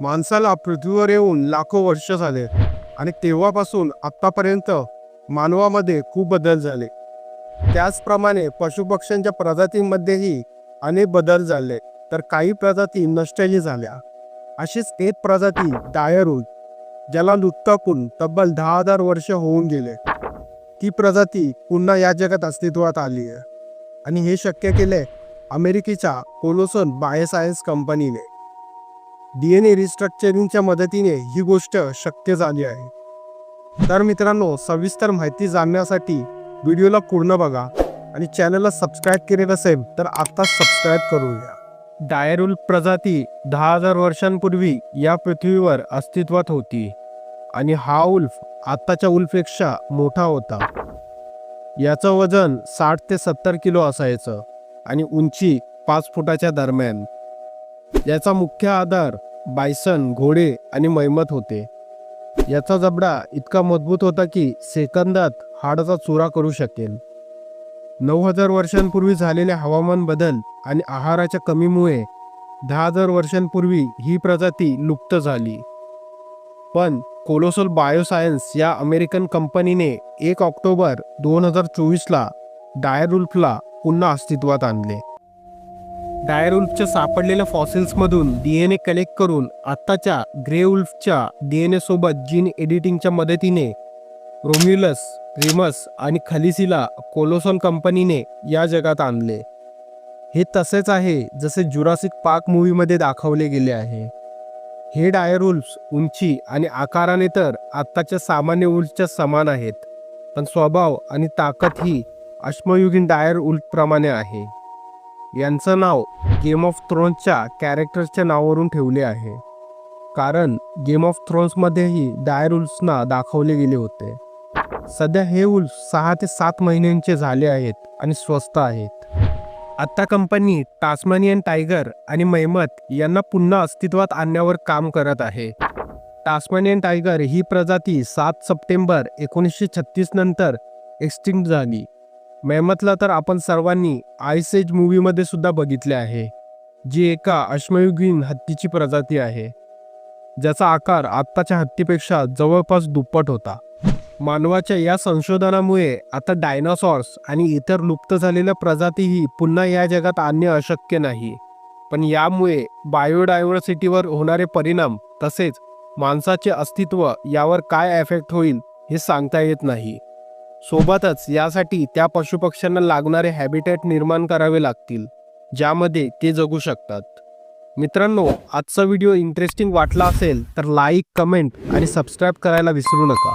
माणसाला पृथ्वीवर येऊन लाखो वर्ष झाले आणि तेव्हापासून आत्तापर्यंत मानवामध्ये खूप बदल झाले. त्याचप्रमाणे पशुपक्ष्यांच्या प्रजातींमध्येही अनेक बदल झाले तर काही प्रजाती नष्टही झाल्या. अशीच एक प्रजाती डायरूज ज्याला लुप्तापून तब्बल दहा हजार वर्ष होऊन गेले. ती प्रजाती पुन्हा या जगात अस्तित्वात आली आहे. आणि हे शक्य केले अमेरिकेच्या कोलोसन बायोसायन्स कंपनीने. डी एन ए रिस्ट्रक्चरिंगच्या मदतीने ही गोष्ट शक्य झाली आहे. तर मित्रांनो सविस्तर माहिती जाणण्यासाठी व्हिडिओला पूर्ण बघा आणि चॅनलला सबस्क्राईब केले नसेल तर आत्ताच सबस्क्राईब करूया. डायरुल प्रजाती दहा हजार वर्षांपूर्वी या पृथ्वीवर अस्तित्वात होती आणि हा उल्फ आत्ताच्या उल्फपेक्षा मोठा होता. याचं वजन साठ ते सत्तर किलो असायचं आणि उंची पाच फुटाच्या दरम्यान. याचा मुख्य आधार बायसन घोडे आणि मैमत होते. याचा जबडा इतका मजबूत होता की सेकंदात हाडाचा चुरा करू शकेल. नऊ हजार वर्षांपूर्वी झालेले हवामान बदल आणि आहाराच्या कमीमुळे दहा हजार वर्षांपूर्वी ही प्रजाती लुप्त झाली. पण कोलोसोल बायोसायन्स या अमेरिकन कंपनीने एक ऑक्टोबर दोन हजार चोवीसला डायरुल्फला पुन्हा अस्तित्वात आणले. डायर उल्फच्या सापडलेल्या फॉसिल्समधून डी एन ए कलेक्ट करून आत्ताच्या ग्रे उल्फच्या डी एन ए सोबत जीन एडिटिंगच्या मदतीने रोम्युलस रिमस आणि खलिसीला कोलोसॉन कंपनीने या जगात आणले. हे तसेच आहे जसे जुरासिक पार्क मूवीमध्ये दाखवले गेले आहे. हे डायर उल्फ्स उंची आणि आकाराने तर आत्ताच्या सामान्य उल्फच्या समान आहेत पण स्वभाव आणि ताकद ही अश्मयुगीन डायर उल्फप्रमाणे आहे. यांचं नाव गेम ऑफ थ्रोन्सच्या कॅरेक्टर्सच्या नावावरून ठेवले आहे. कारण गेम ऑफ थ्रोन्समध्येही डायर उल्सना दाखवले गेले होते. सध्या हे उल्फ सहा ते सात महिन्यांचे झाले आहेत आणि स्वस्त आहेत. आत्ता कंपनी टास्मानियन टायगर आणि मैमत यांना पुन्हा अस्तित्वात आणण्यावर काम करत आहे. टास्मानियन टायगर ही प्रजाती सात सप्टेंबर एकोणीसशे छत्तीस नंतर एक्स्टिंक्ट झाली. मेहमतला तर आपण सर्वांनी आयस एज मूवीमध्ये सुद्धा बघितले आहे जी एका अश्मयुगीन हत्तीची प्रजाती आहे ज्याचा आकार आत्ताच्या हत्तीपेक्षा जवळपास दुप्पट होता. मानवाच्या या संशोधनामुळे आता डायनासॉर्स आणि इतर लुप्त झालेल्या प्रजातीही पुन्हा या जगात आणणे अशक्य नाही. पण यामुळे बायोडायव्हर्सिटीवर होणारे परिणाम तसेच माणसाचे अस्तित्व यावर काय एफेक्ट होईल हे सांगता येत नाही. सोबतच यासाठी त्या पशुपक्ष्यांना लागणारे हॅबिटेट निर्माण करावे लागतील ज्यामध्ये ते जगू शकतात. मित्रांनो आजचा व्हिडिओ इंटरेस्टिंग वाटला असेल तर लाईक कमेंट आणि सबस्क्राईब करायला विसरू नका.